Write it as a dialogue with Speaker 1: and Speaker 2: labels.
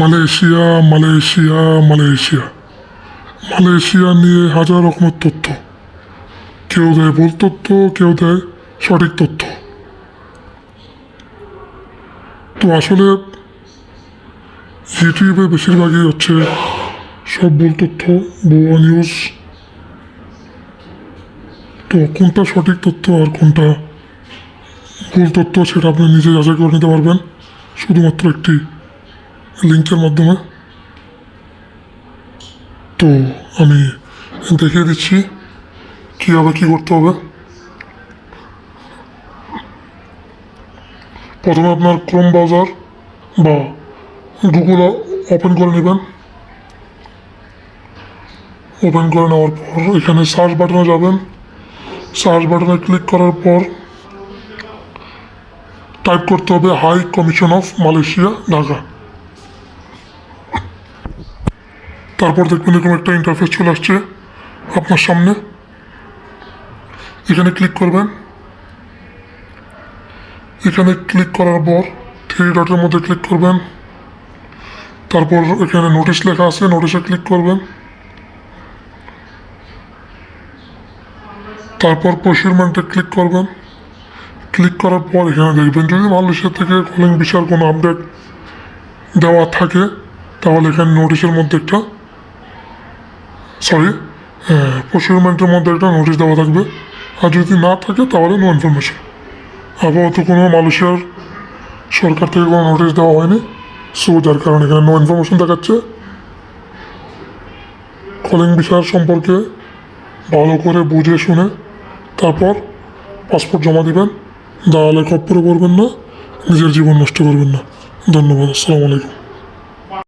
Speaker 1: Malaysia Malaysia Malaysia. Malaysia নিয়ে হাজার রকমের তথ্য। কেউ দেয় ভুল তথ্য, কেউ দেয় সঠিক তথ্য। তো আসলে ইউটিউবে বেশিরভাগই হচ্ছে সব ভুল তথ্য, ভুয়া নিউজ তো কোনটা সঠিক তথ্য আর কোনটা ভুল তথ্য সেটা আপনি নিজে যাচাই করে নিতে পারবেন। শুধুমাত্র একটি লিঙ্কের মাধ্যমে। তো আমি দেখিয়ে দিচ্ছি কীভাবে কী করতে হবে। প্রথমে আপনার ক্রোম ব্রাউজার বা গুগল ওপেন করে নেবেন। ওপেন করে নেওয়ার পর এখানে সার্চ বাটনে যাবেন। সার্চ বাটনে ক্লিক করার পর টাইপ করতে হবে high commission of Malaysia Dhaka তারপর দেখবেন এরকম একটা ইন্টারফেস চলে আসছে আপনার সামনে। এখানে ক্লিক করবেন। এখানে ক্লিক করার পর থ্রি ডটের মধ্যে ক্লিক করবেন। তারপর এখানে নোটিশ লেখা আছে নোটিশে ক্লিক করবেন। তারপর প্রসিউরমেন্টে ক্লিক করবেন। ক্লিক করার পর এখানে দেখবেন যদি মালয়েশিয়া থেকে কলিং বিষয়ের কোনো আপডেট দেওয়া থাকে, তাহলে এখানে নোটিশের মধ্যে একটা সরি প্রসিউরমেন্টের মধ্যে একটা নোটিশ দেওয়া থাকবে। আর যদি না থাকে তাহলে নো ইনফরমেশন আপাতত কোনো মালয়েশিয়ার সরকার থেকে কোনো নোটিশ দেওয়া হয়নি। সো যার কারণে এখানে নো ইনফরমেশন দেখাচ্ছে। কলিং বিষয় সম্পর্কে ভালো করে বুঝে শুনে তারপর পাসপোর্ট জমা দিবেন। দালালে খপ্পরে করবেন না। নিজের জীবন নষ্ট করবেন না। ধন্যবাদ। আসসালামু আলাইকুম।